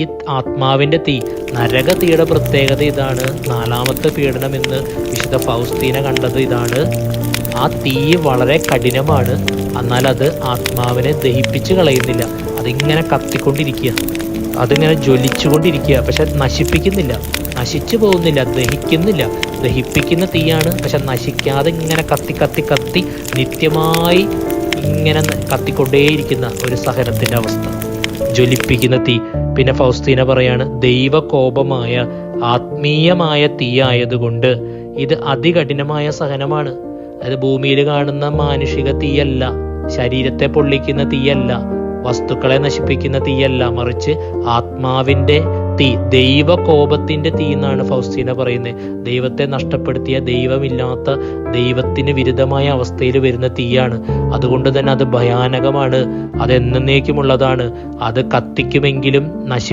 ഈ ആത്മാവിന്റെ തീ. നരക തീയുടെ പ്രത്യേകത ഇതാണ്. നാലാമത്തെ പീഡനം എന്ന് വിശുദ്ധ ഫൗസ്തീന കണ്ടത് ഇതാണ്. ആ തീ വളരെ കഠിനമാണ്. എന്നാൽ അത് ആത്മാവിനെ ദഹിപ്പിച്ച് കളയുന്നില്ല. അതിങ്ങനെ കത്തിക്കൊണ്ടിരിക്കുക. അതിങ്ങനെ ജ്വലിച്ചുകൊണ്ടിരിക്കുക. പക്ഷെ നശിപ്പിക്കുന്നില്ല. നശിച്ചു പോകുന്നില്ല. ദഹിക്കുന്നില്ല. ദഹിപ്പിക്കുന്ന തീയാണ്. പക്ഷെ നശിക്കാതെ ഇങ്ങനെ കത്തി കത്തി കത്തി നിത്യമായി ഇങ്ങനെ കത്തിക്കൊണ്ടേയിരിക്കുന്ന ഒരു സഹനത്തിന്റെ അവസ്ഥ. ജ്വലിപ്പിക്കുന്ന തീ. പിന്നെ ഫൗസ്തീന പറയാണ് ദൈവകോപമായ ആത്മീയമായ തീ ആയതുകൊണ്ട് ഇത് അതികഠിനമായ സഹനമാണ്. അത് ഭൂമിയിൽ കാണുന്ന മാനുഷിക തീയല്ല ശരീരത്തെ പൊള്ളിക്കുന്ന തീയല്ല വസ്തുക്കളെ നശിപ്പിക്കുന്ന തീയല്ല മറിച്ച് ആത്മാവിന്റെ തീ ദൈവകോപത്തിന്റെ തീ എന്നാണ് ഫൗസ്തീന പറയുന്നത്. ദൈവത്തെ നഷ്ടപ്പെടുത്തിയ ദൈവമില്ലാത്ത ദൈവത്തിന് വിരുദ്ധമായ അവസ്ഥയിൽ വരുന്ന തീയാണ്. അതുകൊണ്ട് തന്നെ അത് ഭയാനകമാണ്. അത് എന്നേക്കുമുള്ളതാണ് അത് കത്തിക്കുമെങ്കിലും നശി